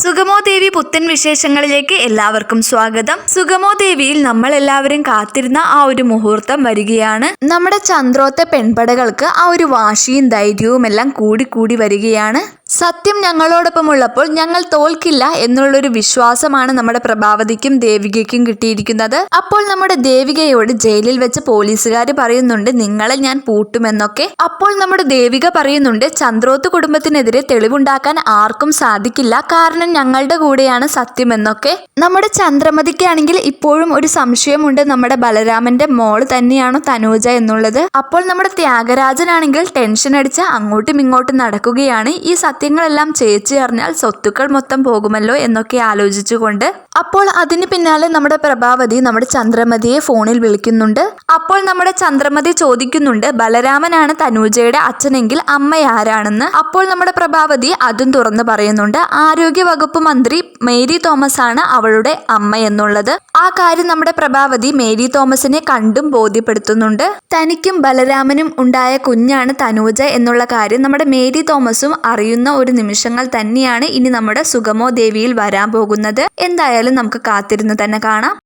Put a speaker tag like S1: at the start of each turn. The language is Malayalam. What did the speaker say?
S1: സുഗമോ ദേവി പുത്തൻ വിശേഷങ്ങളിലേക്ക് എല്ലാവർക്കും സ്വാഗതം. സുഗമോ ദേവിയിൽ നമ്മൾ എല്ലാവരും കാത്തിരുന്ന ആ ഒരു മുഹൂർത്തം വരികയാണ്. നമ്മുടെ ചന്ദ്രോത്തെ പെൺപടകൾക്ക് ആ ഒരു വാശിയും ധൈര്യവും എല്ലാം കൂടി കൂടി വരികയാണ്. സത്യം ഞങ്ങളോടൊപ്പം ഉള്ളപ്പോൾ ഞങ്ങൾ തോൽക്കില്ല എന്നുള്ളൊരു വിശ്വാസമാണ് നമ്മുടെ പ്രഭാവതിക്കും ദേവികയ്ക്കും കിട്ടിയിരിക്കുന്നത്. അപ്പോൾ നമ്മുടെ ദേവികയോട് ജയിലിൽ വെച്ച് പോലീസുകാർ പറയുന്നുണ്ട് നിങ്ങളെ ഞാൻ പൂട്ടുമെന്നൊക്കെ. അപ്പോൾ നമ്മുടെ ദേവിക പറയുന്നുണ്ട് ചന്ദ്രോത്ത് കുടുംബത്തിനെതിരെ തെളിവുണ്ടാക്കാൻ ആർക്കും സാധിക്കില്ല. കാരണം ഞങ്ങളുടെ കൂടെയാണ് സത്യമെന്നൊക്കെ നമ്മുടെ ചന്ദ്രമതിക്കാണെങ്കിൽ ഇപ്പോഴും ഒരു സംശയമുണ്ട് നമ്മുടെ ബലരാമന്റെ മോൾ തന്നെയാണോ തനൂജ എന്നുള്ളത്? അപ്പോൾ നമ്മുടെ ത്യാഗരാജനാണെങ്കിൽ ടെൻഷൻ അടിച്ച് അങ്ങോട്ടും ഇങ്ങോട്ടും നടക്കുകയാണ് ഈ സത്യങ്ങളെല്ലാം ചേച്ചി അറിഞ്ഞാൽ സ്വത്തുക്കൾ മൊത്തം പോകുമല്ലോ എന്നൊക്കെ ആലോചിച്ചുകൊണ്ട് അപ്പോൾ അതിന് പിന്നാലെ നമ്മുടെ പ്രഭാവതി നമ്മുടെ ചന്ദ്രമതിയെ ഫോണിൽ വിളിക്കുന്നുണ്ട്. അപ്പോൾ നമ്മുടെ ചന്ദ്രമതി ചോദിക്കുന്നുണ്ട് ബലരാമനാണ് തനൂജയുടെ അച്ഛനെങ്കിൽ അമ്മ ആരാണെന്ന്? അപ്പോൾ നമ്മുടെ പ്രഭാവതി അതും തുറന്നു പറയുന്നുണ്ട് ആരോഗ്യ വകുപ്പ് മന്ത്രി മേരി തോമസ് ആണ് അവളുടെ അമ്മ എന്നുള്ളത്. ആ കാര്യം നമ്മുടെ പ്രഭാവതി മേരി തോമസിനെ കണ്ടും ബോധ്യപ്പെടുത്തുന്നുണ്ട്. തനിക്കും ബലരാമനും ഉണ്ടായ കുഞ്ഞാണ് തനൂജ എന്നുള്ള കാര്യം നമ്മുടെ മേരി തോമസും അറിയുന്ന ഒരു നിമിഷങ്ങൾ തന്നെയാണ് ഇനി നമ്മുടെ സുഗമോ ദേവിയിൽ വരാൻ പോകുന്നത്. എന്തായാലും നമുക്ക് കാത്തിരുന്ന് തന്നെ കാണാം.